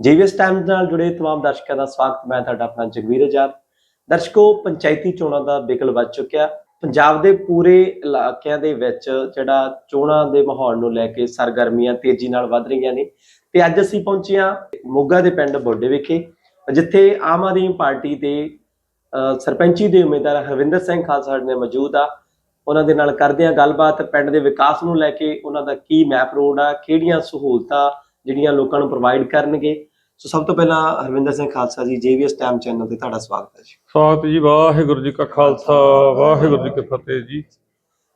ਜੀਵੀਐਸ time ਨਾਲ ਜੁੜੇ ਤਮਾਮ ਦਰਸ਼ਕਾਂ ਦਾ ਸਵਾਗਤ। ਮੈਂ ਤੁਹਾਡਾ ਆਪਣਾ ਜਗਵੀਰ ਆਜ਼ਾਦ। ਦਰਸ਼ਕੋ, ਪੰਚਾਇਤੀ ਚੋਣਾਂ ਦਾ ਬਿਕਲ ਵੱਜ ਚੁੱਕਿਆ। ਪੰਜਾਬ ਦੇ ਪੂਰੇ ਇਲਾਕਿਆਂ ਦੇ ਵਿੱਚ ਜਿਹੜਾ ਚੋਣਾਂ ਦੇ ਮਾਹੌਲ ਨੂੰ ਲੈ ਕੇ ਸਰਗਰਮੀਆਂ ਤੇਜ਼ੀ ਨਾਲ ਵੱਧ ਰਹੀਆਂ ਨੇ। ਤੇ ਅੱਜ ਅਸੀਂ ਪਹੁੰਚੇ ਹਾਂ ਮੋਗਾ ਦੇ ਪਿੰਡ ਬੋਡੇ ਵਿਖੇ, ਜਿੱਥੇ ਆਮ ਆਦਮੀ ਪਾਰਟੀ ਦੇ ਸਰਪੰਚੀ ਦੇ ਉਮੀਦਵਾਰ ਹਰਵਿੰਦਰ ਸਿੰਘ ਖਾਲਸਾ ਨੇ ਮੌਜੂਦ ਆ। ਉਹਨਾਂ ਦੇ ਨਾਲ ਕਰਦੇ ਆ ਗੱਲਬਾਤ। ਪਿੰਡ ਦੇ ਵਿਕਾਸ ਨੂੰ ਲੈ ਕੇ ਉਹਨਾਂ ਦਾ ਕੀ ਮੈਪ ਰੋਡ ਆ, ਕਿਹੜੀਆਂ ਸਹੂਲਤਾਂ ਜਿਹੜੀਆਂ ਲੋਕਾਂ ਨੂੰ ਪ੍ਰੋਵਾਈਡ ਕਰਨਗੇ। ਸੋ ਸਭ ਤੋਂ ਪਹਿਲਾਂ ਹਰਵਿੰਦਰ ਸਿੰਘ ਖਾਲਸਾ ਜੀ ਜੀਵੀਐਸ ਟਾਈਮ ਚੈਨਲ ਤੇ ਤੁਹਾਡਾ ਸਵਾਗਤ ਹੈ ਜੀ। ਸਵਾਗਤ ਜੀ ਵਾਹਿਗੁਰੂ ਜੀ ਕਾ ਖਾਲਸਾ ਵਾਹਿਗੁਰੂ ਜੀ ਕੀ ਫਤਿਹ ਜੀ।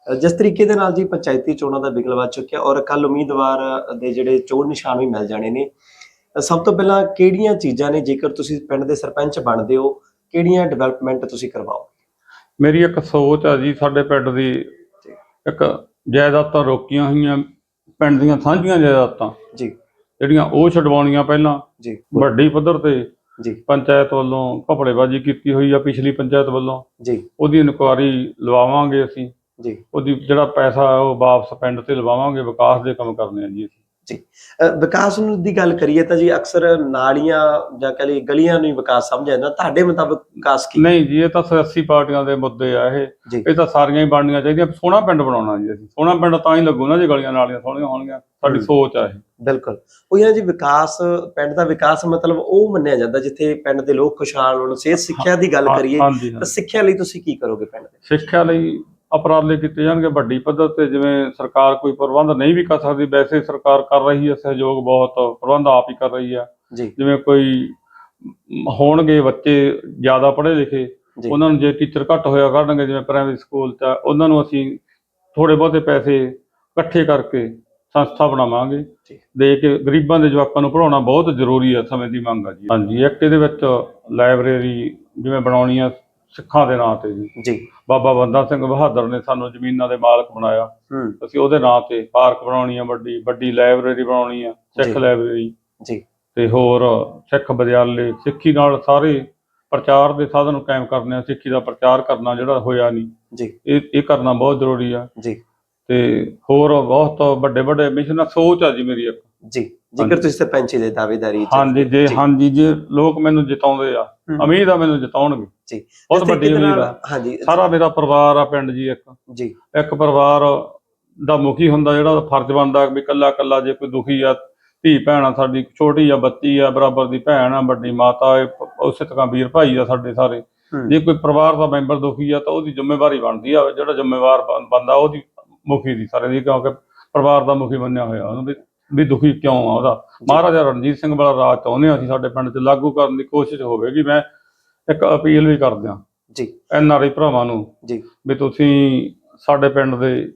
ਜਿਸ ਤਰੀਕੇ ਦੇ ਨਾਲ ਜੀ ਪੰਚਾਇਤੀ ਚੋਣਾਂ ਦਾ ਬਿਗਲ ਵੱਜ ਚੁੱਕਿਆ ਔਰ ਕੱਲ ਉਮੀਦਵਾਰ ਦੇ ਜਿਹੜੇ ਚੋਣ ਨਿਸ਼ਾਨ ਵੀ ਮਿਲ ਜਾਣੇ ਨੇ ਸਭ ਤੋਂ ਪਹਿਲਾਂ ਕਿਹੜੀਆਂ ਚੀਜ਼ਾਂ ਨੇ ਜੇਕਰ ਤੁਸੀਂ ਪਿੰਡ ਦੇ ਸਰਪੰਚ ਬਣਦੇ ਹੋ ਕਿਹੜੀਆਂ ਡਿਵੈਲਪਮੈਂਟ ਤੁਸੀਂ ਕਰਵਾਓ ਮੇਰੀ ਇੱਕ ਸੋਚ ਆ ਜੀ ਸਾਡੇ ਪਿੰਡ ਦੀ ਇੱਕ ਜਾਇਦਾਦਾਂ ਰੋਕੀਆਂ ਹੋਈਆਂ ਪਿੰਡ ਦੀਆਂ ਸਾਂਝੀਆਂ ਜਾਇਦਾਦਾਂ। ਜੀ। ਜਿਹੜੀਆਂ ਉਹ ਛਡਵਾਉਣੀਆਂ ਪਹਿਲਾਂ ਜੀ। ਵੱਡੀ ਪੱਧਰ ਤੇ ਜੀ। ਪੰਚਾਇਤ ਵੱਲੋਂ ਘਪੜੇਬਾਜ਼ੀ ਕੀਤੀ ਹੋਈ ਆ ਪਿਛਲੀ ਪੰਚਾਇਤ ਵੱਲੋਂ। ਜੀ। ਉਹਦੀ ਇਨਕੁਆਰੀ ਲਵਾਵਾਂਗੇ ਅਸੀਂ। ਜੀ। ਉਹਦੀ ਜਿਹੜਾ ਪੈਸਾ ਉਹ ਵਾਪਸ ਪਿੰਡ ਤੇ ਲਵਾਵਾਂਗੇ ਵਿਕਾਸ ਦੇ ਕੰਮ ਕਰਨੇ ਆ ਜੀ ਅਸੀਂ। ਅਹ ਵਿਕਾਸ ਨੂੰ ਦੀ ਗੱਲ ਕਰੀਏ ਤਾਂ ਜੀ ਅਕਸਰ ਨਾਲੀਆਂ ਜਾਂ ਕਹ ਲਈ ਗਲੀਆਂ ਨੂੰ ਹੀ ਵਿਕਾਸ ਸਮਝਿਆ ਜਾਂਦਾ। ਤੁਹਾਡੇ ਮੁਤਾਬਕ ਵਿਕਾਸ ਕੀ? ਨਹੀਂ ਜੀ ਇਹ ਤਾਂ ਸਿਆਸੀ ਪਾਰਟੀਆਂ ਦੇ ਮੁੱਦੇ ਆ ਇਹ। ਜੀ। ਇਹ ਤਾਂ ਸਾਰੀਆਂ ਹੀ ਬਣਨੀਆਂ ਚਾਹੀਦੀਆਂ। ਸੋਹਣਾ ਪਿੰਡ ਬਣਾਉਣਾ ਜੀ ਅਸੀਂ। ਸੋਹਣਾ ਪਿੰਡ ਤਾਂ ਹੀ ਲੱਗੂ ਨਾ ਜੇ ਗਲੀਆਂ ਨਾਲੀਆਂ ਸੋਹਣੀਆਂ ਹੋਣਗੀਆਂ। ਸਾਡੀ। ਸੋਚ ਆ ਇਹ। ਬਿਲਕੁਲ। ਉਹ ਇਹਨਾਂ ਜੀ ਵਿਕਾਸ ਪਿੰਡ ਦਾ ਵਿਕਾਸ ਮਤਲਬ ਉਹ ਮੰਨਿਆ ਜਾਂਦਾ ਜਿੱਥੇ ਪਿੰਡ ਦੇ ਲੋਕ ਖੁਸ਼ਹਾਲ ਹੋਣ ਸਿਹਤ ਸਿੱਖਿਆ ਦੀ ਗੱਲ ਕਰੀਏ ਹਾਂਜੀ ਤਾਂ ਸਿੱਖਿਆ ਲਈ ਤੁਸੀਂ ਕੀ ਕਰੋਗੇ ਪਿੰਡ ਦੇ ਸਿੱਖਿਆ ਲਈ ਉਪਰਾਲੇ ਕੀਤੇ ਜਾਣਗੇ ਵੱਡੀ ਪੱਧਰ ਤੇ ਜਿਵੇਂ ਸਰਕਾਰ ਕੋਈ ਪ੍ਰਬੰਧ ਨਹੀਂ ਵੀ ਕਰ ਸਕਦੀ ਵੈਸੇ ਸਰਕਾਰ ਕਰ ਰਹੀ ਹੈ ਸਹਿਯੋਗ ਬਹੁਤ ਪ੍ਰਬੰਧ ਆਪ ਹੀ ਕਰ ਰਹੀ ਹੈ। ਜੀ। ਜਿਵੇਂ ਕੋਈ ਮ, ਹੋਣਗੇ ਬੱਚੇ ਜ਼ਿਆਦਾ ਪੜ੍ਹੇ ਲਿਖੇ ਜੀ। ਉਹਨਾਂ ਨੂੰ ਜੇ ਟੀਚਰ ਘੱਟ ਹੋਇਆ ਕਰਨਗੇ ਜਿਵੇਂ ਪ੍ਰਾਇਮਰੀ ਸਕੂਲ 'ਚ ਉਹਨਾਂ ਨੂੰ ਅਸੀਂ ਥੋੜੇ ਬਹੁਤੇ ਪੈਸੇ ਇਕੱਠੇ ਕਰਕੇ ਸੰਸਥਾ ਬਣਾਵਾਂਗੇ। ਦੇ ਕੇ ਗਰੀਬਾਂ ਦੇ ਜਵਾਕਾਂ ਨੂੰ ਪੜਾਉਣਾ ਬਹੁਤ ਜ਼ਰੂਰੀ ਹੈ ਸਮੇਂ ਦੀ ਮੰਗ ਹੈ ਜੀ। ਹਾਂਜੀ ਇੱਕ ਇਹਦੇ ਵਿੱਚ ਲਾਇਬ੍ਰੇਰੀ ਜਿਵੇਂ ਬਣਾਉਣੀ ਆ ਸਿੱਖਾਂ ਦੇ ਨਾਂ ਤੇ ਜੀ। ਜੀ। ਬਾਬਾ ਬੰਦਾ ਸਿੰਘ ਬਹਾਦਰ ਨੇ ਸਾਨੂੰ ਜ਼ਮੀਨਾਂ ਦੇ ਮਾਲਕ ਬਣਾਇਆ। ਅਸੀਂ ਉਹਦੇ ਨਾਂ ਤੇ ਪਾਰਕ ਬਣਾਉਣੀ ਆ ਵੱਡੀ ਵੱਡੀ ਲਾਇਬ੍ਰੇਰੀ ਬਣਾਉਣੀ ਆ ਸਿੱਖ। ਲਾਇਬ੍ਰੇਰੀ। ਜੀ। ਤੇ ਹੋਰ ਸਿੱਖ ਵਿਦਿਆਲੇ ਸਿੱਖੀ ਨਾਲ ਸਾਰੇ ਪ੍ਰਚਾਰ ਦੇ ਸਾਧਨ ਕਾਇਮ ਕਰਨੇ ਆ ਸਿੱਖੀ ਦਾ ਪ੍ਰਚਾਰ ਕਰਨਾ ਜਿਹੜਾ ਹੋਇਆ ਨਹੀਂ। ਜੀ। ਇਹ ਇਹ ਕਰਨਾ ਬਹੁਤ ਜ਼ਰੂਰੀ ਆ। ਜੀ। ਤੇ ਹੋਰ ਬਹੁਤ ਵੱਡੇ ਵੱਡੇ ਮਿਸ਼ਨ ਸੋਚ ਆ ਜੀ ਮੇਰੀ ਇੱਕ। ਜੀ ਜੇਕਰ ਤੁਸੀਂ ਸਰਪੰਚੀ ਦੇ ਦਾਅਵੇਦਾਰੀ ਹਾਂਜੀ ਜੇ ਜੀ। ਹਾਂਜੀ ਜੇ ਲੋਕ ਮੈਨੂੰ ਜਿਤਾਉਂਦੇ ਆ। ਉਮੀਦ ਆ ਮੈਨੂੰ ਜਿਤਾਉਣਗੇ। ਜੀ। ਬਹੁਤ ਵੱਡੀ ਉਮੀਦ ਆ। ਹਾਂਜੀ। ਸਾਰਾ ਮੇਰਾ ਪਰਿਵਾਰ ਆ ਪਿੰਡ ਜੀ ਇੱਕ। ਜੀ। ਇੱਕ ਪਰਿਵਾਰ ਦਾ ਮੁਖੀ ਹੁੰਦਾ ਜਿਹੜਾ ਫਰਜ਼ ਬਣਦਾ ਵੀ ਕੱਲਾ ਕੱਲਾ ਜੇ ਕੋਈ ਦੁਖੀ ਆ ਧੀ ਭੈਣ ਆ ਸਾਡੀ ਛੋਟੀ ਆ ਬੱਚੀ ਆ ਬਰਾਬਰ ਦੀ ਭੈਣ ਆ ਵੱਡੀ ਮਾਤਾ ਉਸੇ ਤਰ੍ਹਾਂ ਵੀਰ ਭਾਈ ਆ ਸਾਡੇ ਸਾਰੇ। ਜੇ ਕੋਈ ਪਰਿਵਾਰ ਦਾ ਮੈਂਬਰ ਦੁਖੀ ਆ ਤਾਂ ਉਹਦੀ ਜ਼ਿੰਮੇਵਾਰੀ ਬਣਦੀ ਆ ਜਿਹੜਾ ਜ਼ਿੰਮੇਵਾਰ ਬੰਦਾ ਉਹਦੀ ਮੁਖੀ ਦੀ ਸਾਰੇ ਦੀ ਕਿਉਂਕਿ ਪਰਿਵਾਰ ਦਾ ਮੁਖੀ ਮੰਨਿਆ ਹੋਇਆ ਉਹਨੂੰ ਵੀ ਵੀ ਦੁਖੀ ਕਿਉਂ ਆ ਉਹਦਾ? ਮਹਾਰਾਜਾ ਰਣਜੀਤ ਸਿੰਘ ਵਾਲਾ ਰਾਜ ਚਾਹੁੰਦੇ ਹਾਂ ਅਸੀਂ ਸਾਡੇ ਪਿੰਡ 'ਚ ਲਾਗੂ ਕਰਨ ਦੀ ਕੋਸ਼ਿਸ਼ ਹੋਵੇਗੀ। ਮੈਂ ਇੱਕ ਅਪੀਲ ਵੀ ਕਰਦਿਆਂ ਜੀ। ਐਨ ਆਰ ਆਈ ਭਰਾਵਾਂ ਨੂੰ ਜੀ। ਵੀ ਤੁਸੀਂ ਸਾਡੇ ਪਿੰਡ ਦੇ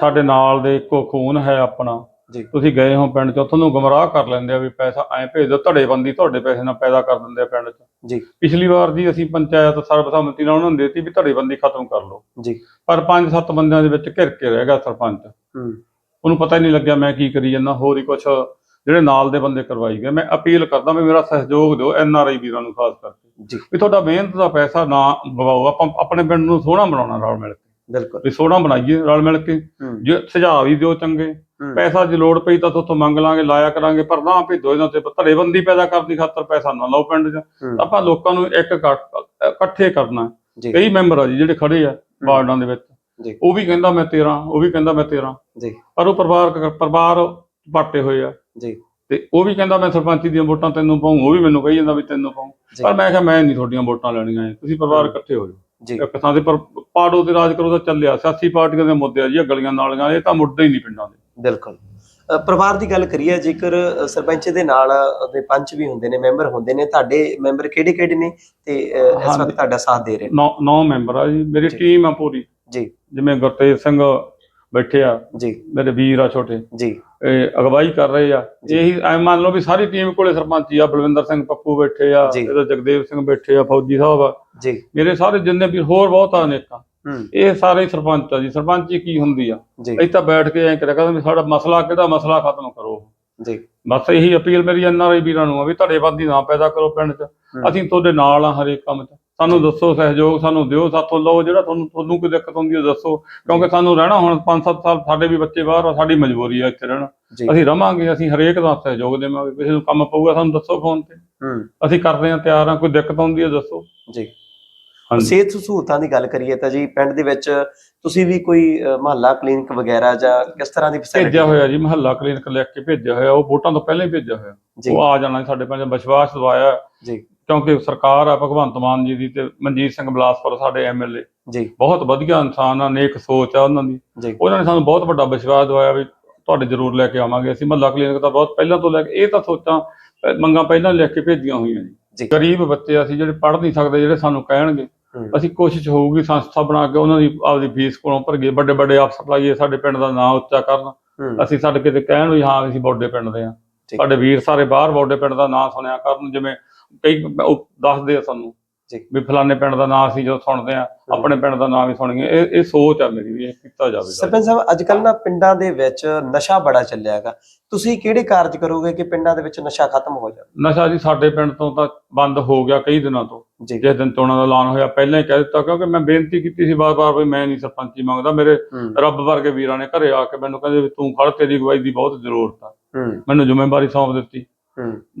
ਸਾਡੇ ਨਾਲ ਦੇ ਇੱਕੋ ਖੂਨ ਹੈ ਆਪਣਾ। ਜੀ। ਤੁਸੀਂ ਗਏ ਹੋ ਪਿੰਡ ਚ ਤੁਹਾਨੂੰ ਗਮਰਾਹ ਕਰ ਲੈਂਦੇ ਆ ਵੀ ਪੈਸਾ ਐਂ ਭੇਜ ਦਿਓ ਧੜੇਬੰਦੀ ਤੁਹਾਡੇ ਪੈਸੇ ਨਾਲ ਪੈਦਾ ਕਰ ਦਿੰਦੇ ਆ ਪਿੰਡ ਚ। ਜੀ। ਪਿਛਲੀ ਵਾਰ ਜੀ ਅਸੀਂ ਪੰਚਾਇਤ ਸਰਬਸੰਮਤੀ ਨਾਲ ਉਹਨਾਂ ਨੂੰ ਦੇਤੀ ਵੀ ਧੜੇਬੰਦੀ ਖਤਮ ਕਰ ਲਓ। ਜੀ। ਪਰ ਪੰਜ ਸੱਤ ਬੰਦਿਆਂ ਦੇ ਵਿੱਚ ਘਿਰ ਕੇ ਰਹਿ ਗਿਆ ਸਰਪੰਚ। ਹੂੰ। ਉਹਨੂੰ ਪਤਾ ਹੀ ਨਹੀਂ ਲੱਗਿਆ ਮੈਂ ਕੀ ਕਰੀ ਜਾਂਦਾ ਹੋਰ ਹੀ ਕੁਛ ਜਿਹੜੇ ਨਾਲ ਦੇ ਬੰਦੇ ਕਰਵਾਈ ਗਏ। ਮੈਂ ਅਪੀਲ ਕਰਦਾ ਵੀ ਮੇਰਾ ਸਹਿਯੋਗ ਦਿਓ ਐਨ ਆਰ ਆਈ ਵੀਰਾਂ ਨੂੰ ਖਾਸ ਕਰਕੇ। ਜੀ। ਵੀ ਤੁਹਾਡਾ ਮਿਹਨਤ ਦਾ ਪੈਸਾ ਨਾ ਗਵਾਓ। ਆਪਾਂ ਆਪਣੇ ਪਿੰਡ ਨੂੰ ਸੋਹਣਾ ਬਣਾਉਣਾ ਰਲ ਮਿਲ ਕੇ। ਬਿਲਕੁਲ। ਵੀ ਸੋਹਣਾ ਬਣਾਈਏ ਰਲ ਮਿਲ ਕੇ। ਜੇ ਸੁਝਾਅ ਵੀ ਦਿਓ ਚੰਗੇ। ਪੈਸਾ ਜੇ ਲੋੜ ਪਈ ਤਾਂ ਤੁਹਾਤੋਂ ਮੰਗ ਲਾਂਗੇ ਲਾਇਆ ਕਰਾਂਗੇ ਪਰ ਨਾ ਭੇਜੋ ਇਹਨਾਂ ਤੇ ਧੜੇਬੰਦੀ ਪੈਦਾ ਕਰਨ ਦੀ ਖਾਤਰ ਪੈਸਾ ਨਾ ਲਾਓ ਪਿੰਡ 'ਚ। ਆਪਾਂ ਲੋਕਾਂ ਨੂੰ ਇੱਕ ਇਕੱਠ- ਕਰਨਾ ਕਈ ਮੈਂਬਰ ਆ ਜੀ ਜਿਹੜੇ ਖੜੇ ਆ ਵਾਰਡਾਂ ਦੇ ਵਿੱਚ। ਉਹ ਵੀ ਕਹਿੰਦਾ ਮੈਂ 13 ਉਹ ਵੀ ਕਹਿੰਦਾ ਮੈਂ 13 ਜੀ। ਪਰ ਉਹ ਪਰਿਵਾਰ ਪਰਿਵਾਰ ਪਾਟੇ ਹੋਏ ਆ। ਜੀ। ਤੇ ਉਹ ਵੀ ਕਹਿੰਦਾ ਮੈਂ ਸਰਪੰਚੀ ਦੀਆਂ ਵੋਟਾਂ ਤੈਨੂੰ ਪਾਉਂ ਉਹ ਵੀ ਮੈਨੂੰ ਕਹੀ ਜਾਂਦਾ ਵੀ ਤੈਨੂੰ ਪਾਉਂ। ਪਰ ਮੈਂ ਕਿਹਾ ਮੈਂ ਨਹੀਂ ਤੁਹਾਡੀਆਂ ਵੋਟਾਂ ਲੈਣੀਆਂ। ਤੁਸੀਂ ਪਰਿਵਾਰ ਇਕੱਠੇ ਹੋ ਜਾਓ। ਜੀ। ਇੱਕ ਥਾਂ ਤੇ ਪਰ ਪਾੜੋ ਤੇ ਰਾਜ ਕਰੋ ਤਾਂ ਚੱਲਿਆ। ਸਿਆਸੀ ਪਾਰਟੀਆਂ ਦੇ ਮੁੱਦੇ ਆ ਜੀ ਇਹ ਗਲੀਆਂ ਨਾਲੀਆਂ ਇਹ ਤਾਂ ਮੁੱਦੇ ਹੀ ਨਹੀਂ ਪਿੰਡਾਂ ਦੇ। ਬਿਲਕੁਲ। ਪਰਿਵਾਰ ਦੀ ਗੱਲ ਕਰੀਏ ਜੇਕਰ ਸਰਪੰਚ ਦੇ ਨਾਲ ਉਹਦੇ ਪੰਚ ਵੀ ਹੁੰਦੇ ਨੇ ਮੈਂਬਰ ਹੁੰਦੇ ਨੇ ਤੁਹਾਡੇ ਮੈਂਬਰ ਕਿਹੜੇ ਕਿਹੜੇ ਨੇ? ਤੇ ਇਸ। ਵਕਤ ਤੁਹਾਡਾ ਸਾਥ ਦੇ ਰਹੇ ਨੇ। ਨੌ ਨੌ ਮੈਂਬਰ ਆ ਜੀ। ਮੇਰੀ। ਟੀਮ ਆ ਪੂਰੀ। ਜੀ। ਜਿਵੇਂ ਗੁਰਤੇਜ ਸਿੰਘ ਬੈਠੇ ਆ। ਜੀ। ਮੇਰੇ ਵੀਰ ਆ ਛੋਟੇ। ਜੀ। ਅਗਵਾਈ ਕਰ ਰਹੇ ਆ। ਇਹੀ ਐ ਮੰਨ ਲਓ ਵੀ ਸਾਰੀ ਟੀਮ ਕੋਲੇ ਸਰਪੰਚੀ ਆ ਬਲਵਿੰਦਰ ਸਿੰਘ ਪੱਪੂ ਬੈਠੇ ਆ। ਇਹਦਾ ਜਗਦੇਵ ਸਿੰਘ ਬੈਠੇ ਆ ਫੌਜੀ ਸਾਹਿਬ ਆ। ਜੀ। ਮੇਰੇ ਸਾਰੇ ਜਿੰਨੇ ਵੀ ਹੋਰ ਬਹੁਤ ਆ ਹੂੰ। ਇਹ ਸਾਰੇ ਹੀ ਸਰਪੰਚ ਆ ਜੀ। ਸਰਪੰਚੀ ਕੀ ਹੁੰਦੀ ਆ? ਅਸੀਂ ਤਾਂ ਬੈਠ ਕੇ ਐਂ ਕਰਿਆ ਕਰਦੇ ਵੀ ਸਾਡਾ ਮਸਲਾ ਕਿਹੜਾ ਮਸਲਾ ਖਤਮ ਕਰੋ। ਜੀ। ਬਸ ਇਹੀ ਅਪੀਲ ਮੇਰੀ ਐਨਆਰਆਈ ਵੀਰਾਂ ਨੂੰ ਆ ਵੀ ਧੜੇਬੰਦੀ ਨਾ ਪੈਦਾ ਕਰੋ ਪਿੰਡ 'ਚ। ਹੂੰ। ਅਸੀਂ ਤੁਹਾਡੇ ਨਾਲ ਆ ਹਰੇਕ ਕੰਮ 'ਚ। ਸਾਨੂੰ ਦੱਸੋ ਸਹਿਯੋਗ ਸਾਨੂੰ ਦਿਓ ਸਾਥੋਂ ਲਓ ਜਿਹੜਾ ਤੁਹਾਨੂੰ ਤੁਹਾਨੂੰ ਕੋਈ ਦਿੱਕਤ ਹੁੰਦੀ ਹੈ ਦੱਸੋ। ਕਿਉਂਕਿ ਸਾਨੂੰ ਰਹਿਣਾ ਹੁਣ 5-7 ਸਾਲ ਸਾਡੇ ਵੀ ਬੱਚੇ ਬਾਹਰ ਆ ਸਾਡੀ ਮਜਬੂਰੀ ਆ ਇੱਥੇ ਰਹਿਣਾ। ਅਸੀਂ ਰਵਾਂਗੇ ਅਸੀਂ ਹਰੇਕ ਦਾ ਸਹਿਯੋਗ ਦੇਵਾਂਗੇ। ਕਿਸੇ ਨੂੰ ਕੰਮ ਪਊਗਾ ਸਾਨੂੰ ਦੱਸੋ ਫੋਨ ਤੇ। ਹੂੰ। ਅਸੀਂ ਕਰਦੇ ਹਾਂ ਤਿਆਰ ਹਾਂ ਕੋਈ ਦਿੱਕਤ ਹੁੰਦੀ ਹੈ ਦੱਸੋ। ਜੀ। ਸਿਹਤ ਸਹੂਲਤਾਂ ਦੀ ਗੱਲ ਕਰੀਏ ਤਾਂ ਜੀ ਪਿੰਡ ਦੇ ਵਿੱਚ ਤੁਸੀਂ ਵੀ ਕੋਈ ਮਹੱਲਾ ਕਲੀਨਿਕ ਵਗੈਰਾ ਜਾਂ ਕਿਸ ਤਰ੍ਹਾਂ ਦੀ facility ਭੇਜਿਆ ਹੋਇਆ ਜੀ ਮਹੱਲਾ ਕਲੀਨਿਕ ਲਿਖ ਕੇ ਭੇਜਿਆ ਹੋਇਆ ਉਹ ਵੋਟਾਂ ਤੋਂ ਪਹਿਲਾਂ ਹੀ ਭੇਜਿਆ ਹੋਇਆ। ਉਹ ਆ ਜਾਣਾ ਸਾਡੇ ਪਿੰਡ ਵਿਸ਼ਵਾਸ ਦਵਾਇਆ। ਜੀ। ਕਿਉਂਕਿ ਸਰਕਾਰ ਆ ਭਗਵੰਤ ਮਾਨ ਜੀ ਦੀ ਤੇ ਮਨਜੀਤ ਸਿੰਘ ਬਲਾਸਪੁਰ ਸਾਡੇ ਐਮਐਲਏ ਜੀ। ਬਹੁਤ ਵਧੀਆ ਇਨਸਾਨ ਆ ਨੇਕ ਸੋਚ ਆ ਉਹਨਾਂ ਦੀ। ਉਹਨਾਂ ਨੇ ਸਾਨੂੰ ਬਹੁਤ ਵੱਡਾ ਵਿਸ਼ਵਾਸ ਦਵਾਇਆ ਵੀ ਤੁਹਾਡੇ ਜ਼ਰੂਰ ਲੈ ਕੇ ਆਵਾਂਗੇ ਅਸੀਂ ਮਹੱਲਾ ਕਲੀਨਿਕ ਤਾਂ ਬਹੁਤ ਪਹਿਲਾਂ ਤੋਂ ਲੈ ਕੇ ਇਹ ਤਾਂ ਸੋਚਾਂ ਮੰਗਾਂ ਪਹਿਲਾਂ ਲਿਖ ਕੇ ਭੇਜੀਆਂ ਹੋਈਆਂ ਜੀ। ਗਰੀਬ ਬੱਚੇ ਅਸੀਂ ਜਿਹੜੇ ਪੜ੍ਹ ਨਹੀਂ ਸਕਦੇ ਜਿਹੜੇ ਸਾਨੂੰ ਕਹਿਣਗੇ। ਅਸੀਂ ਕੋਸ਼ਿਸ਼ ਹੋਊਗੀ ਸੰਸਥਾ ਬਣਾ ਕੇ ਉਹਨਾਂ ਦੀ ਆਪਦੀ ਫੀਸ ਕੋਲੋਂ ਭਰਗੇ ਵੱਡੇ ਵੱਡੇ ਅਫਸਰ ਲਾਈਏ ਸਾਡੇ ਪਿੰਡ ਦਾ ਨਾਂ ਉੱਚਾ ਕਰਨ। ਅਸੀਂ ਸਾਡੇ ਕਿਤੇ ਕਹਿਣ ਵੀ ਹਾਂ ਅਸੀਂ ਬੋਡੇ ਪਿੰਡ ਦੇ ਆ। ਸਾਡੇ ਵੀਰ ਸਾਰੇ ਬਾਹਰ ਬੋਡੇ ਪਿੰਡ ਦਾ ਨਾਂ ਸੁਣਿਆ ਕਰਨ ਜਿਵੇਂ ਕਈ ਉਹ ਦੱਸਦੇ ਆ ਸਾਨੂੰ ਜੀ। ਵੀ ਫਲਾਣੇ ਪਿੰਡ ਦਾ ਨਾਂ ਅਸੀਂ ਜਦੋਂ ਸੁਣਦੇ ਆ ਆਪਣੇ ਪਿੰਡ ਦਾ ਨਾਂ ਵੀ ਸੁਣੀਏ। ਇਹ ਇਹ ਸੋਚ ਆ ਮੇਰੀ ਵੀ ਇਹ ਕੀਤਾ ਜਾਵੇ ਸਰਪੰਚ ਸਾਹਿਬ ਅੱਜ ਕੱਲ ਨਾ ਪਿੰਡਾਂ ਦੇ ਵਿੱਚ ਨਸ਼ਾ ਬੜਾ ਚੱਲਿਆ ਹੈਗਾ। ਤੁਸੀਂ ਕਿਹੜੇ ਕਾਰਜ ਕਰੋਗੇ ਕਿ ਪਿੰਡਾਂ ਦੇ ਵਿੱਚ ਨਸ਼ਾ ਖਤਮ ਹੋ ਜਾਵੇ? ਨਸ਼ਾ ਜੀ ਸਾਡੇ ਪਿੰਡ ਤੋਂ ਤਾਂ ਬੰਦ ਹੋ ਗਿਆ ਕਈ ਦਿਨਾਂ ਤੋਂ। ਜਿਸ ਦਿਨ ਚੋਣਾਂ ਦਾ ਐਲਾਨ ਹੋਇਆ ਪਹਿਲਾਂ ਹੀ ਕਹਿ ਦਿੱਤਾ ਕਿਉਂਕਿ ਮੈਂ ਬੇਨਤੀ ਕੀਤੀ ਸੀ ਬਾਰ-ਬਾਰ ਵੀ ਮੈਂ ਨਹੀਂ ਸਰਪੰਚੀ ਮੰਗਦਾ। ਮੇਰੇ ਹੂੰ। ਰੱਬ ਵਰਗੇ ਵੀਰਾਂ ਨੇ ਘਰੇ ਆ ਕੇ ਮੈਨੂੰ ਕਹਿੰਦੇ ਵੀ ਤੂੰ ਖੜ ਤੇਰੀ ਅਗਵਾਈ ਦੀ ਬਹੁਤ ਜ਼ਰੂਰਤ ਆ। ਹੂੰ। ਮੈਨੂੰ ਜ਼ਿੰਮੇਵਾਰੀ ਸੌਂਪ ਦਿੱਤੀ। ਹੂੰ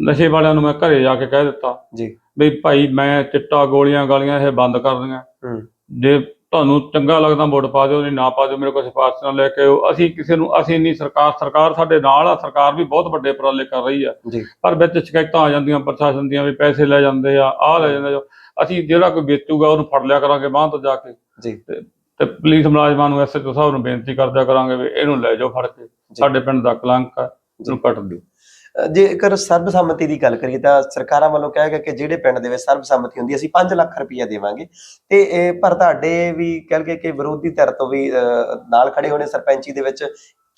ਨਸ਼ੇ ਵਾਲਿਆਂ ਨੂੰ ਮੈਂ ਘਰੇ ਜਾ ਕੇ ਕਹਿ ਦਿੱਤਾ ਜੀ। ਵੀ ਭਾਈ ਮੈਂ ਚਿੱਟਾ ਗੋਲੀਆਂ ਗਾਲੀਆਂ ਇਹ ਬੰਦ ਕਰ ਦਿਆਂ ਹੂੰ। ਜੇ ਤੁਹਾਨੂੰ ਚੰਗਾ ਲੱਗਦਾ ਵੋਟ ਪਾ ਦਿਓ ਨਹੀਂ ਨਾ ਪਾ ਦਿਓ ਮੇਰੇ ਕੋਲ ਸਿਫਾਰਿਸ਼ ਨਾਲ ਲੈ ਕੇ ਆਓ। ਅਸੀਂ ਕਿਸੇ ਨੂੰ ਅਸੀਂ ਨਹੀਂ ਸਰਕਾਰ ਸਰਕਾਰ ਸਾਡੇ ਨਾਲ ਆ ਸਰਕਾਰ ਵੀ ਬਹੁਤ ਵੱਡੇ ਉਪਰਾਲੇ ਕਰ ਰਹੀ ਆ। ਪਰ ਵਿੱਚ ਸ਼ਿਕਾਇਤਾਂ ਆ ਜਾਂਦੀਆਂ ਪ੍ਰਸ਼ਾਸਨ ਦੀਆਂ ਵੀ ਪੈਸੇ ਲੈ ਜਾਂਦੇ ਆ ਆਹ ਲੈ ਜਾਂਦੇ ਆ। ਅਸੀਂ ਜਿਹੜਾ ਕੋਈ ਵੇਚੂਗਾ ਉਹਨੂੰ ਫੜ ਲਿਆ ਕਰਾਂਗੇ ਬਾਂਹ ਤੋਂ ਜਾ ਕੇ। ਜੀ। ਤੇ ਪੁਲਿਸ ਮੁਲਾਜ਼ਮਾਂ ਨੂੰ ਐਸਐਚਓ ਸਾਹਿਬ ਨੂੰ ਬੇਨਤੀ ਕਰਦਿਆ ਕਰਾਂਗੇ ਵੀ ਇਹਨੂੰ ਲੈ ਜਾਓ ਫੜ ਕੇ। ਸਾਡੇ ਪਿੰਡ ਦਾ ਕਲੰਕ ਆ ਇਹਨੂੰ ਕੱਟ ਦਿਓ। ਜੇਕਰ ਸਰਬਸੰਮਤੀ ਦੀ ਗੱਲ ਕਰੀਏ ਤਾਂ ਸਰਕਾਰਾਂ ਵੱਲੋਂ ਕਿਹਾ ਗਿਆ ਕਿ ਜਿਹੜੇ ਪਿੰਡ ਦੇ ਵਿੱਚ ਸਰਬਸੰਮਤੀ ਹੁੰਦੀ ਅਸੀਂ 5 ਲੱਖ ਰੁਪਈਆ ਦੇਵਾਂਗੇ। ਤੇ ਇਹ ਪਰ ਤੁਹਾਡੇ ਵੀ ਕਹਿ ਲਗੇ ਕਿ ਵਿਰੋਧੀ ਧਿਰ ਤੋਂ ਵੀ ਨਾਲ ਖੜੇ ਹੋਣੇ ਸਰਪੰਚੀ ਦੇ ਵਿੱਚ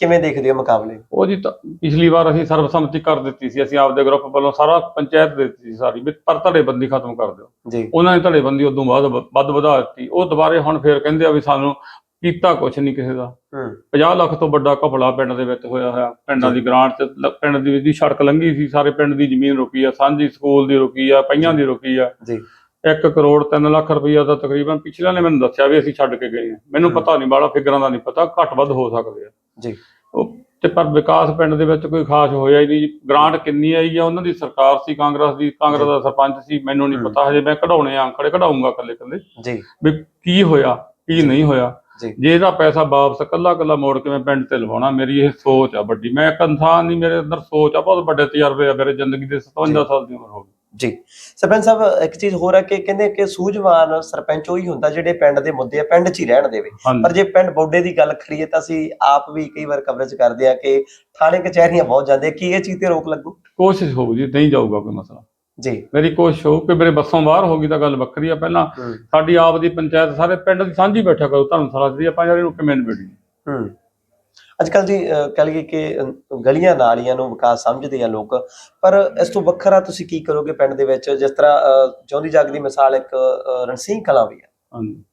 ਕਿਵੇਂ ਦੇਖਦੇ ਹੋ ਮੁਕਾਬਲੇ? ਉਹ ਜੀ ਪਿਛਲੀ ਵਾਰ ਅਸੀਂ ਸਰਬਸੰਮਤੀ ਕਰ ਦਿੱਤੀ ਸੀ ਅਸੀਂ ਆਪਦੇ ਗਰੁੱਪ ਵੱਲੋਂ ਸਾਰਾ ਪੰਚਾਇਤ ਦੇ ਦਿੱਤੀ ਸੀ ਸਾਰੀ ਪਰ ਧੜੇਬੰਦੀ ਖਤਮ ਕਰ ਦਿਓ। ਜੀ। ਉਹਨਾਂ ਨੇ ਧੜੇਬੰਦੀ ਉਦੋਂ ਬਾਅਦ ਵੱਧ ਵਧਾ ਦਿੱਤੀ ਉਹ ਦੁਬਾਰੇ ਹੁਣ ਫੇਰ ਕਹਿੰਦੇ ਆ ਵੀ ਸਾਨੂੰ ਕੀਤਾ ਕੁਛ ਨਹੀਂ ਕਿਸੇ ਦਾ। ਹੂੰ। 50 ਲੱਖ ਤੋਂ ਵੱਡਾ ਘਪਲਾ ਪਿੰਡ ਦੇ ਵਿੱਚ ਹੋਇਆ ਹੋਇਆ। ਪਿੰਡਾਂ ਦੀ ਗ੍ਰਾਂਟ ਲ- ਪਿੰਡ ਦੀ ਦੀ ਸੜਕ ਲੰਘੀ ਸੀ ਸਾਰੇ ਪਿੰਡ ਦੀ ਜ਼ਮੀਨ ਰੁਕੀ ਆ ਸਾਂਝੀ ਸਕੂਲ ਦੀ ਰੁਕੀ ਆ ਪਈਆਂ ਦੀ ਰੁਕੀ ਆ। ਜੀ। 1 ਕਰੋੜ 3 ਲੱਖ ਰੁਪਈਆ ਦਾ ਤਕਰੀਬਨ ਪਿਛਲੇ ਨੇ ਮੈਨੂੰ ਦੱਸਿਆ ਵੀ ਅਸੀਂ ਛੱਡ ਕੇ ਗਏ ਆ। ਮੈਨੂੰ। ਪਤਾ ਨਹੀਂ ਬਾਲਾ ਫਿਗਰਾਂ ਦਾ ਨਹੀਂ ਪਤਾ ਘੱਟ ਵੱਧ ਹੋ ਸਕਦੇ ਆ। ਜੀ। ਉਹ ਤੇ ਪਰ ਵਿਕਾਸ ਪਿੰਡ ਦੇ ਵਿੱਚ ਕੋਈ ਖਾਸ ਹੋਇਆ ਹੀ ਨਹੀਂ ਗ੍ਰਾਂਟ ਕਿੰਨੀ ਆਈ ਆ ਉਹਨਾਂ ਦੀ ਸਰਕਾਰ ਸੀ ਕਾਂਗਰਸ ਦੀ ਕਾਂਗਰਸ ਦਾ ਸਰਪੰਚ ਸੀ ਮੈਨੂੰ ਨਹੀਂ। ਪਤਾ ਹਜੇ ਮੈਂ ਕਢਾਉਣੇ ਆ ਅੰਕੜੇ ਕਢਾਉਂਗਾ ਕੱਲੇ ਕੱਲੇ ਜੀ। ਵੀ ਕੀ ਹੋਇਆ ਕੀ ਨਹੀਂ ਹੋਇਆ। ਜੀ। ਇਹਦਾ ਪੈਸਾ ਵਾਪਸ ਕੱਲਾ ਕੱਲਾ ਮੋੜ ਕੇ ਮੈਂ ਪਿੰਡ ਤੇ ਲਵਾਉਣਾ ਮੇਰੀ ਇਹ ਸੋਚ ਆ ਵੱਡੀ। ਮੈਂ ਇੱਕ ਇਨਸਾਨ ਨਹੀਂ ਮੇਰੇ ਅੰਦਰ ਸੋਚ ਆ ਬਹੁਤ ਵੱਡੇ ਤਜਰਬੇ ਆ ਮੇਰੇ ਜ਼ਿੰਦਗੀ ਦੇ 57 ਸਾਲ ਦੀ ਉਮਰ ਹੋ ਗਈ। ਜੀ। ਸਰਪੰਚ ਸਾਹਿਬ ਇੱਕ ਚੀਜ਼ ਹੋਰ ਹੈ ਕਿ ਕਹਿੰਦੇ ਕਿ ਸੂਝਵਾਨ ਸਰਪੰਚ ਉਹੀ ਹੁੰਦਾ ਜਿਹੜੇ ਪਿੰਡ ਦੇ ਮੁੱਦੇ ਆ ਪਿੰਡ 'ਚ ਹੀ ਰਹਿਣ ਦੇਵੇ। ਪਰ ਜੇ ਪਿੰਡ ਬੋਡੇ ਦੀ ਗੱਲ ਕਰੀਏ ਤਾਂ ਅਸੀਂ ਆਪ ਵੀ ਕਈ ਵਾਰ ਕਵਰੇਜ ਕਰਦੇ ਆ ਕਿ ਥਾਣੇ ਕਚਹਿਰੀਆਂ ਬਹੁਤ ਜਾਂਦੇ। ਕੀ ਇਹ ਚੀਜ਼ ਤੇ ਰੋਕ ਲੱਗੂ? ਕੋਸ਼ਿਸ਼ ਹੋਊ ਜੀ ਨਹੀਂ ਜਾਊਗਾ ਕੋਈ ਮਸਲਾ। ਜੀ। ਮੇਰੀ ਕੋਸ਼ਿਸ਼ ਹੋਊ ਕਿ ਮੇਰੇ ਬੱਸੋਂ ਬਾਹਰ ਹੋ ਗਈ ਤਾਂ ਗੱਲ ਵੱਖਰੀ ਆ। ਪਹਿਲਾਂ ਸਾਡੀ ਆਪ ਦੀ ਪੰਚਾਇਤ ਸਾਰੇ ਪਿੰਡ ਦੀ ਸਾਂਝੀ ਬੈਠਾ ਕਰੋ ਧਰਮਸ਼ਾਲਾ ਦੀ ਆਪਾਂ ਯਾਰ ਇਹਨੂੰ ਕਿਵੇਂ ਨਿਬੇੜੀਏ ਹੂੰ। ਅੱਜ ਕੱਲ ਜੀ ਕਹਿ ਲਈਏ ਕਿ ਗਲੀਆਂ ਨਾਲੀਆਂ ਨੂੰ ਵਿਕਾਸ ਸਮਝਦੇ ਆ ਲੋਕ ਪਰ ਇਸ ਤੋਂ ਵੱਖਰਾ ਤੁਸੀਂ ਕੀ ਕਰੋਗੇ ਪਿੰਡ ਦੇ ਵਿੱਚ? ਜਿਸ ਤਰ੍ਹਾਂ ਅਹ, ਜਿਉਂਦੀ ਜਾਗਦੀ ਮਿਸਾਲ ਇੱਕ ਰਣਸੀਂਹ ਕਲਾਂ ਵੀ ਹੈ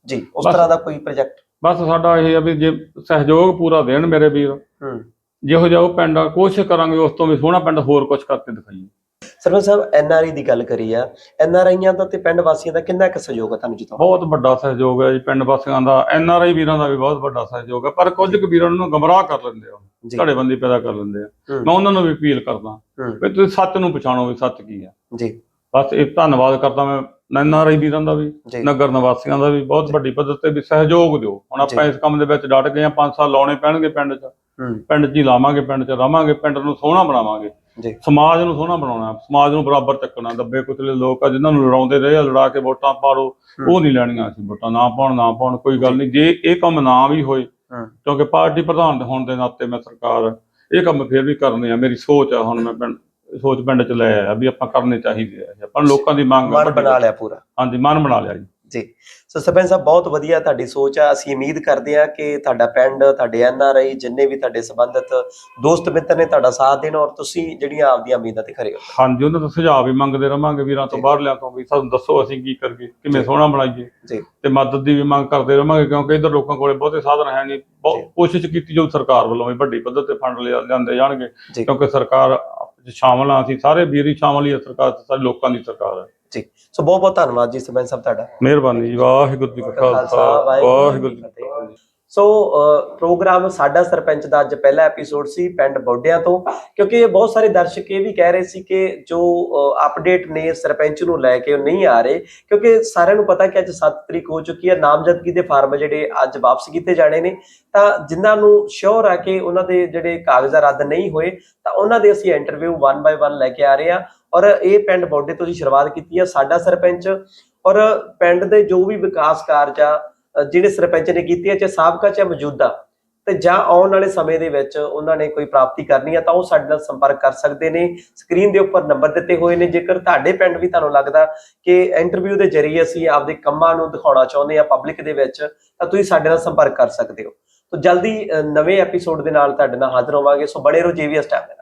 ਜੀ ਉਸ। ਤਰ੍ਹਾਂ ਦਾ ਕੋਈ ਪ੍ਰੋਜੈਕਟ ਬਸ ਸਾਡਾ ਇਹ ਆ ਵੀ ਜੇ ਸਹਿਯੋਗ ਪੂਰਾ ਦੇਣ ਮੇਰੇ ਵੀਰ। ਹੂੰ। ਜਿਹੋ ਜਿਹਾ ਉਹ ਪਿੰਡ ਕੋਸ਼ਿਸ਼ ਕਰਾਂਗੇ ਉਸ ਤੋਂ ਵੀ ਸੋਹਣਾ ਪਿੰਡ ਹੋਰ ਕੁਝ ਕਰਕੇ ਦਿਖਾਈਏ। ਸਰਪੰਚ ਸਾਹਿਬ ਐਨਆਰਆਈ ਦੀ ਗੱਲ ਕਰੀ ਆ। ਐਨਆਰਆਈਆਂ ਦਾ ਤੇ ਪਿੰਡ ਵਾਸੀਆਂ ਦਾ ਕਿੰਨਾ ਕੁ ਸਹਿਯੋਗ ਹੈ ਤੁਹਾਨੂੰ ਜਿੱਤੋਂ? ਬਹੁਤ ਵੱਡਾ ਸਹਿਯੋਗ ਹੈ ਜੀ ਪਿੰਡ ਵਾਸੀਆਂ ਦਾ। ਐਨ ਆਰ ਆਈ ਵੀਰਾਂ ਦਾ ਵੀ ਬਹੁਤ ਵੱਡਾ ਸਹਿਯੋਗ ਹੈ ਪਰ ਕੁਝ ਕੁ ਵੀਰਾਂ ਨੂੰ ਗਮਰਾਹ ਕਰ ਲੈਂਦੇ ਆ। ਧੜੇਬੰਦੀ ਪੈਦਾ ਕਰ ਲੈਂਦੇ ਆ। ਮੈਂ ਉਹਨਾਂ ਨੂੰ ਵੀ ਅਪੀਲ ਕਰਦਾ ਵੀ ਤੁਸੀਂ ਸੱਚ ਨੂੰ ਪਛਾਣੋ ਵੀ ਸੱਚ ਕੀ ਹੈ ਜੀ। ਬਸ ਇਹ ਧੰਨਵਾਦ ਕਰਦਾ ਮੈਂ ਐਨ ਆਰ ਆਈ ਵੀਰਾਂ ਦਾ ਵੀ ਨਗਰ ਨਿਵਾਸੀਆਂ ਦਾ ਵੀ ਬਹੁਤ ਵੱਡੀ ਪੱਧਰ ਤੇ ਵੀ ਸਹਿਯੋਗ ਦਿਓ। ਹੁਣ ਆਪਾਂ। ਇਸ ਕੰਮ ਦੇ ਵਿੱਚ ਡਟ ਗਏ ਆ 5 ਸਾਲ ਲਾਉਣੇ ਪੈਣਗੇ ਪਿੰਡ 'ਚ। ਪਿੰਡ 'ਚ ਹੀ ਲਾਵਾਂਗੇ ਪਿੰਡ 'ਚ ਰਵਾਂਗੇ ਪਿੰਡ ਨੂੰ ਸੋਹਣਾ ਬਣਾਵਾਂਗੇ। ਜੀ। ਸਮਾਜ ਨੂੰ ਸੋਹਣਾ ਬਣਾਉਣਾ ਸਮਾਜ ਨੂੰ ਬਰਾਬਰ ਚੱਕਣਾ ਦੱਬੇ ਕੁਚਲੇ ਲੋਕ ਆ ਜਿਨ੍ਹਾਂ ਨੂੰ ਲੜਾਉਂਦੇ ਰਹੇ ਆ ਲੜਾ ਕੇ ਵੋਟਾਂ ਪਾੜੋ ਉਹ ਨਹੀਂ ਲੈਣੀਆਂ ਅਸੀਂ ਵੋਟਾਂ ਨਾ ਪਾਉਣ ਨਾ ਪਾਉਣ ਕੋਈ ਗੱਲ ਨਹੀਂ। ਜੇ ਇਹ ਕੰਮ ਨਾ ਵੀ ਹੋਏ ਕਿਉਂਕਿ ਪਾਰਟੀ ਪ੍ਰਧਾਨ ਦੇ ਹੋਣ ਦੇ ਨਾਤੇ ਮੈਂ ਸਰਕਾਰ ਇਹ ਕੰਮ ਫਿਰ ਵੀ ਕਰਨੇ ਆ। ਮੇਰੀ ਸੋਚ ਆ ਹੁਣ ਮੈਂ ਪਿੰਡ ਸੋਚ ਪਿੰਡ ਚ ਲੈ ਆਇਆ ਵੀ ਆਪਾਂ ਕਰਨੇ ਚਾਹੀਦੇ ਆ। ਆਪਾਂ ਲੋਕਾਂ ਦੀ ਮੰਗ ਮਨ। ਬਣਾ ਲਿਆ ਪੂਰਾ। ਹਾਂਜੀ ਮਨ ਬਣਾ ਲਿਆ ਜੀ। ਜੀ। ਸੋ ਸਰਪੰਚ ਸਾਹਿਬ ਬਹੁਤ ਵਧੀਆ ਤੁਹਾਡੀ ਸੋਚ ਆ। ਅਸੀਂ ਉਮੀਦ ਕਰਦੇ ਆ ਕਿ ਤੁਹਾਡਾ ਪਿੰਡ ਤੁਹਾਡੇ ਐਨਆਰਆਈ ਜਿੰਨੇ ਵੀ ਤੁਹਾਡੇ ਸੰਬੰਧਿਤ ਦੋਸਤ ਮਿੱਤਰ ਨੇ ਤੁਹਾਡਾ ਸਾਥ ਦੇਣ ਔਰ ਤੁਸੀਂ ਜਿਹੜੀਆਂ ਆਪਦੀਆਂ ਉਮੀਦਾਂ ਤੇ ਖਰੇ ਹੋ। ਹਾਂਜੀ ਉਹਨਾਂ ਤੋਂ ਸੁਝਾਅ ਵੀ ਮੰਗਦੇ ਰਵਾਂਗੇ ਵੀਰਾਂ ਤੋਂ ਜੀ। ਬਾਹਰਲਿਆਂ ਤੋਂ ਵੀ। ਸਾਨੂੰ ਦੱਸੋ ਅਸੀਂ ਕੀ ਕਰੀਏ ਕਿਵੇਂ। ਸੋਹਣਾ ਬਣਾਈਏ। ਜੀ। ਤੇ ਮਦਦ ਦੀ ਵੀ ਮੰਗ ਕਰਦੇ ਰਵਾਂਗੇ ਕਿਉਂਕਿ ਇਧਰ ਲੋਕਾਂ ਕੋਲੇ ਬਹੁਤੇ ਸਾਧਨ ਹੈ ਨਹੀਂ। ਬਹੁਤ। ਕੋਸ਼ਿਸ਼ ਕੀਤੀ ਜੋ ਸਰਕਾਰ ਵੱਲੋਂ ਵੀ ਵੱਡੀ ਪੱਧਰ ਤੇ ਫੰਡ ਲਿਆ ਜਾਂਦੇ ਜਾਣਗੇ। ਕਿਉਂਕਿ ਸਰਕਾਰ ਸ਼ਾਮਲ ਆ। ਅਸੀਂ ਸਾਰੇ ਵੀਰ ਹੀ ਸ਼ਾਮਲ ਹੀ ਸਰਕਾਰ ਸਾਰੇ ਲੋਕਾਂ ਦੀ ਸਰਕਾਰ ਹੈ। ਜੀ। ਸੋ ਬਹੁਤ ਬਹੁਤ ਧੰਨਵਾਦ ਜੀ ਸਰਪੰਚ ਸਾਹਿਬ ਤੁਹਾਡਾ। ਮਿਹਰਬਾਨੀ ਜੀ ਵਾਹਿਗੁਰੂ ਜੀ ਕਾ ਖਾਲਸਾ ਵਾਹਿਗੁਰੂ ਜੀ ਕੀ ਫਤਿਹ। ਸੋ ਪ੍ਰੋਗਰਾਮ ਸਾਡਾ ਸਰਪੰਚ ਦਾ ਅੱਜ ਪਹਿਲਾ ਐਪੀਸੋਡ ਸੀ ਪਿੰਡ ਬੋਡਿਆਂ ਤੋਂ, ਕਿਉਂਕਿ ਬਹੁਤ ਸਾਰੇ ਦਰਸ਼ਕ ਇਹ ਵੀ ਕਹਿ ਰਹੇ ਸੀ ਕਿ ਜੋ ਅਪਡੇਟ ਨੇ ਸਰਪੰਚ ਨੂੰ ਲੈ ਕੇ ਉਹ ਨਹੀਂ ਆ ਰਹੇ, ਕਿਉਂਕਿ ਸਾਰਿਆਂ ਨੂੰ ਪਤਾ ਕਿ ਅੱਜ 7 ਤਰੀਕ ਹੋ ਚੁੱਕੀ ਹੈ, ਨਾਮਜ਼ਦਗੀ ਦੇ ਫਾਰਮ ਜਿਹੜੇ ਅੱਜ ਵਾਪਸ ਕੀਤੇ ਜਾਣੇ ਨੇ, ਤਾਂ ਜਿਨ੍ਹਾਂ ਨੂੰ ਸ਼ੋਰ ਆ ਕੇ ਉਹਨਾਂ ਦੇ ਜਿਹੜੇ ਕਾਗਜ਼ਾਤ ਰੱਦ ਨਹੀਂ ਹੋਏ, ਤਾਂ ਉਹਨਾਂ ਦੇ ਅਸੀਂ ਇੰਟਰਵਿਊ 1 ਬਾਈ 1 ਲੈ ਕੇ ਆ ਰਹੇ ਹਾਂ, ਔਰ ਇਹ ਪਿੰਡ ਬੋਡੇ ਤੋਂ ਜੀ ਸ਼ੁਰੂਆਤ ਕੀਤੀ ਆ ਸਾਡਾ ਸਰਪੰਚ, ਔਰ ਪਿੰਡ ਦੇ ਜੋ ਵੀ ਵਿਕਾਸ ਕਾਰਜ ਆ ਜਿਹੜੇ ਸਰਪੰਚ ਨੇ ਕੀਤੀ ਹੈ ਚਾਹੇ ਸਾਬਕਾ, ਚਾਹੇ ਮੌਜੂਦਾ, ਤੇ ਜਾਂ ਆਉਣ ਵਾਲੇ ਸਮੇਂ ਦੇ ਵਿੱਚ ਉਹਨਾਂ ਨੇ ਕੋਈ ਪ੍ਰਾਪਤੀ ਕਰਨੀ ਹੈ ਤਾਂ ਉਹ ਸਾਡੇ ਨਾਲ ਸੰਪਰਕ ਕਰ ਸਕਦੇ ਨੇ। ਸਕਰੀਨ ਦੇ ਉੱਪਰ ਨੰਬਰ ਦਿੱਤੇ ਹੋਏ ਨੇ। ਜੇਕਰ ਤੁਹਾਡੇ ਪਿੰਡ ਵੀ ਤੁਹਾਨੂੰ ਲੱਗਦਾ ਕਿ ਇੰਟਰਵਿਊ ਦੇ ਜ਼ਰੀਏ ਅਸੀਂ ਆਪਦੇ ਕੰਮਾਂ ਨੂੰ ਦਿਖਾਉਣਾ ਚਾਹੁੰਦੇ ਆ, ਪਬਲਿਕ ਦੇ ਵਿੱਚ, ਤਾਂ ਤੁਸੀਂ ਸਾਡੇ ਨਾਲ ਸੰਪਰਕ ਕਰ ਸਕਦੇ ਹੋ। ਤਾਂ ਜਲਦੀ ਨਵੇਂ ਐਪੀਸੋਡ ਦੇ ਨਾਲ ਤੁਹਾਡੇ ਨਾਲ ਹਾਜ਼ਰ ਹੋਵਾਂਗੇ। ਸੋ ਬਣੇ ਰਹੋ ਜੀਵੀਐਸ ਟਾਈਮ ਦੇ ਨਾਲ।